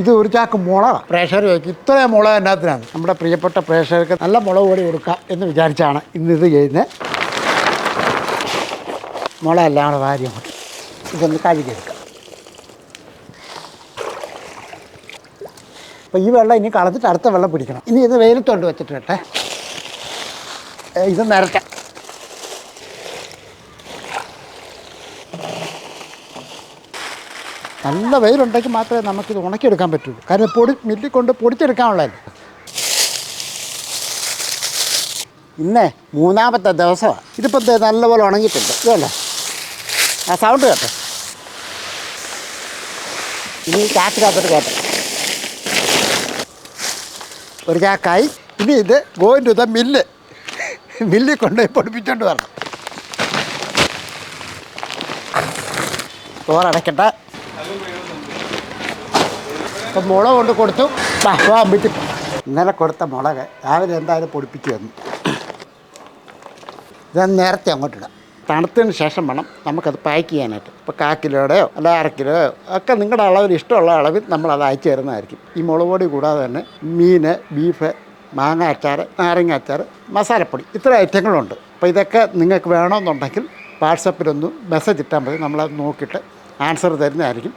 ഇത് ഒരു ചാക്ക് മുളകാണ് പ്രേക്ഷകർ ചോദിക്കും ഇത്രയും മുളക് എന്നാത്തിനാണ്? നമ്മുടെ പ്രിയപ്പെട്ട പ്രേക്ഷകർക്ക് നല്ല മുളക് കൂടി കൊടുക്കാം എന്ന് വിചാരിച്ചാണ് ഇന്ന് ഇത് ചെയ്യുന്നത്. മുളക് എല്ലാം കൂടെ വാരി അങ്ങോട്ട് ഇതൊന്ന് കഴുകിയെടുക്കാം. അപ്പോൾ ഈ വെള്ളം ഇനി കളഞ്ഞിട്ട് അടുത്ത വെള്ളം പിടിക്കണം. ഇനി ഇത് വെയിലത്തോണ്ട് വെച്ചിട്ട് കേട്ടെ ഇത് നിരത്താം. നല്ല വെയിലുണ്ടെങ്കിൽ മാത്രമേ നമുക്കിത് ഉണക്കിയെടുക്കാൻ പറ്റുള്ളൂ കാരണം പൊടി മില്ലിൽ കൊണ്ട് പൊടിച്ചെടുക്കാനുള്ളതല്ലേ ഇന്നേ മൂന്നാമത്തെ ദിവസമാണ്. ഇതിപ്പോൾ നല്ലപോലെ ഉണങ്ങിയിട്ടുണ്ട്. ഇതല്ലേ ആ സൗണ്ട് കേട്ടോ. ഇനി കാറ്റ് ചാക്കിനകത്തോട്ട് കേട്ടോ. ഒരു ചാക്കായി. ഇനി ഇത് ഗോവിന്റെ ഇത് മില്ല്. മില്ലിൽ കൊണ്ടുപോയി പൊടിപ്പിച്ചോണ്ട് വരണം. ചോറടക്കട്ടെ അപ്പം മുളക് കൊണ്ട് കൊടുത്തു. പോവാൻ ഇന്നലെ കൊടുത്ത മുളക് രാവിലെ എന്തായാലും പൊടിപ്പിച്ചു തന്നു. ഇത് നേരത്തെ അങ്ങോട്ടിടാം തണുത്തതിന് ശേഷം വേണം നമുക്കത് പാക്ക് ചെയ്യാനായിട്ട്. ഇപ്പോൾ കാ കിലോയുടെയോ അല്ല അര കിലോയോ ഒക്കെ നിങ്ങളുടെ അളവിൽ ഇഷ്ടമുള്ള അളവിൽ നമ്മളത് അയച്ചു തരുന്നതായിരിക്കും. ഈ മുളക് പൊടി കൂടാതെ തന്നെ മീൻ ബീഫ് മാങ്ങ അച്ചാർ നാരങ്ങ അച്ചാർ മസാലപ്പൊടി ഇത്ര ഐറ്റങ്ങളുണ്ട്. അപ്പോൾ ഇതൊക്കെ നിങ്ങൾക്ക് വേണമെന്നുണ്ടെങ്കിൽ വാട്സപ്പിലൊന്ന് മെസ്സേജ് ഇട്ടാൽ മതി. നമ്മളത് നോക്കിയിട്ട് ആൻസർ തരുന്നതായിരിക്കും.